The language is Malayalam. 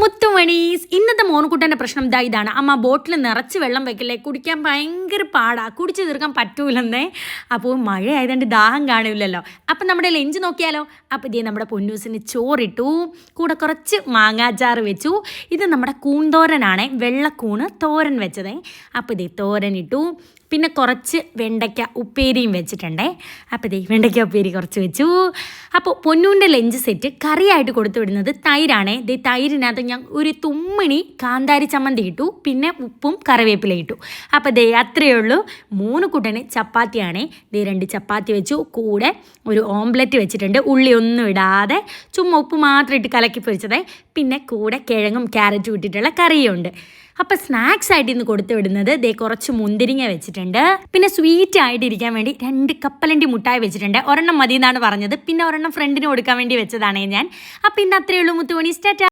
മുത്തുമണീസ് ഇന്നത്തെ മോനുകുട്ടന്റെ പ്രശ്നം ഇതാ ഇതാണ്. അമ്മ ബോട്ടിൽ നിറച്ച് വെള്ളം വെക്കില്ലേ? കുടിക്കാൻ ഭയങ്കര പാടാ. കുടിച്ചു തീർക്കാൻ പറ്റൂലെന്നേ. അപ്പോൾ മഴ ആയതുകൊണ്ട് ദാഹം കാണില്ലല്ലോ. അപ്പം നമ്മുടെ ലഞ്ച് നോക്കിയാലോ? അപ്പോൾ ഇതേ നമ്മുടെ പൊന്നൂസിന് ചോറിട്ടു. കൂടെ കുറച്ച് മാങ്ങാച്ചാറ് വെച്ചു. ഇത് നമ്മുടെ കൂന്തോരനാണേ വെള്ളക്കൂണ് തോരൻ വെച്ചതേ. അപ്പോൾ ഇതേ തോരൻ ഇട്ടു. പിന്നെ കുറച്ച് വെണ്ടയ്ക്ക ഉപ്പേരിയും വെച്ചിട്ടുണ്ടേ. അപ്പോൾ ദേ വെണ്ടയ്ക്ക ഉപ്പേരി കുറച്ച് വെച്ചു. അപ്പോൾ പൊന്നൂന്റെ ലഞ്ച് സെറ്റ് കറിയായിട്ട് കൊടുത്തു വിടുന്നത് തൈരാണേ. ദേ തൈരിനകത്ത് ഞാൻ ഒരു തുമ്മിണി കാന്താരി ചമ്മന്തി ഇട്ടു. പിന്നെ ഉപ്പും കറിവേപ്പില ഇട്ടു. അപ്പോൾ ദേ അത്രയേ ഉള്ളൂ. മൂന്ന് കൂട്ടന് ചപ്പാത്തിയാണേ. ദേ രണ്ട് ചപ്പാത്തി വെച്ചു. കൂടെ ഒരു ഓംലെറ്റ് വെച്ചിട്ടുണ്ട്. ഉള്ളി ഒന്നും ഇടാതെ ചുമ്മാ ഉപ്പ് മാത്രം ഇട്ട് കലക്കി പൊരിച്ചതേ. പിന്നെ കൂടെ കിഴങ്ങും ക്യാരറ്റും ഇട്ടിട്ടുള്ള കറിയുണ്ട്. അപ്പോൾ സ്നാക്സ് ആയിട്ട് ഇന്ന് കൊടുത്തു വിടുന്നത് ദേ കുറച്ച് മുന്തിരിങ്ങ വെച്ചിട്ടുണ്ട്. പിന്നെ സ്വീറ്റ് ആയിട്ട് ഇരിക്കാൻ വേണ്ടി രണ്ട് കപ്പലണ്ടി മുട്ടായി വെച്ചിട്ടുണ്ട്. ഒരെണ്ണം മതി എന്നാണ് പറഞ്ഞത്. പിന്നെ ഒരെണ്ണം ഫ്രണ്ടിന് കൊടുക്കാൻ വേണ്ടി വെച്ചതാണ് ഞാൻ. അപ്പോൾ ഇന്ന് അത്രയേ ഉള്ളൂ മുത്തുമണി. സ്റ്റാറ്റ